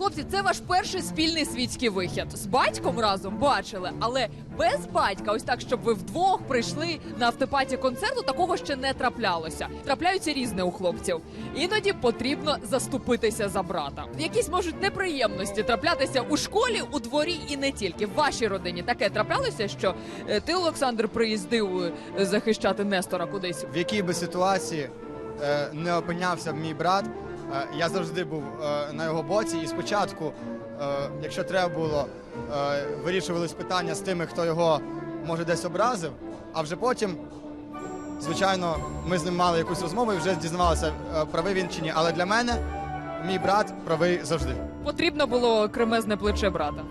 Хлопці, це ваш перший спільний світський вихід. З батьком разом бачили, але без батька, ось так, щоб ви вдвох прийшли на автопаті концерту, такого ще не траплялося. Трапляються різне у хлопців. Іноді потрібно заступитися за брата. Якісь можуть неприємності траплятися у школі, у дворі і не тільки. В вашій родині таке траплялося, що е, ти, Олександр, приїздив е, захищати Нестора кудись. В якій би ситуації е, не опинявся мій брат, я завжди був е, на його боці. І спочатку, е, якщо треба було, е, вирішувались питання з тими, хто його може десь образив, а вже потім. Звичайно, ми з ним мали якусь розмову і вже дізнавалися, е, правий він чи ні. Але для мене мій брат правий завжди. Потрібно було кремезне плече брата.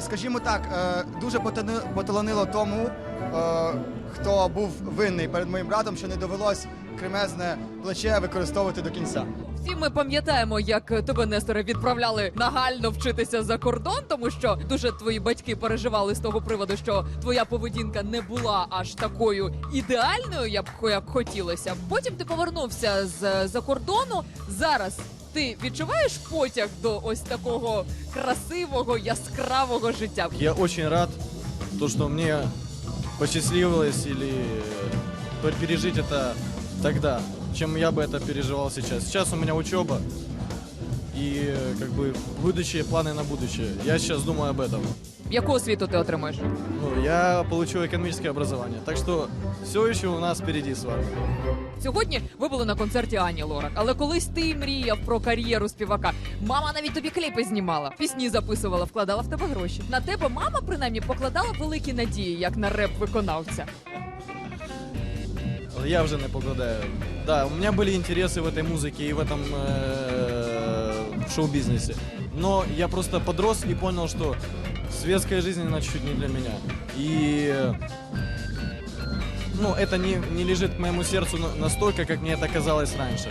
Скажімо так, е, дуже поталанило тому, е, хто був винний перед моїм братом, що не довелось кремезне плече використовувати до кінця. Всі ми пам'ятаємо, як тебе Несторе відправляли нагально вчитися за кордон, тому що дуже твої батьки переживали з того приводу, що твоя поведінка не була аж такою ідеальною, як, як хотілося. Потім ти повернувся з за кордону. Зараз ти відчуваєш потяг до ось такого красивого яскравого життя. Я очень рад, то, что мне посчастливилось или э, пережить это тогда, чем я бы это переживал сейчас. Сейчас у меня учеба и э, как бы будущее, планы на будущее. Я сейчас думаю об этом. Яку освіту ти отримаєш? Ну, я получу экономическое образование, так что все еще у нас впереди с вами. Сьогодні ви були на концерті Ані Лорак, але колись ти мріяв про кар'єру співака. Мама навіть тобі кліпи знімала, пісні записувала, вкладала в тебе гроші. На тебе мама принаймні покладала великі надії, як на реп-виконавця. Я уже не покладаю. Да, у меня были интересы в этой музыке и в этом э, шоу-бизнесе. Но я просто подрос и понял, что светская жизнь, она чуть-чуть не для меня. И ну, это не, не лежит к моему сердцу на- настолько, как мне это казалось раньше.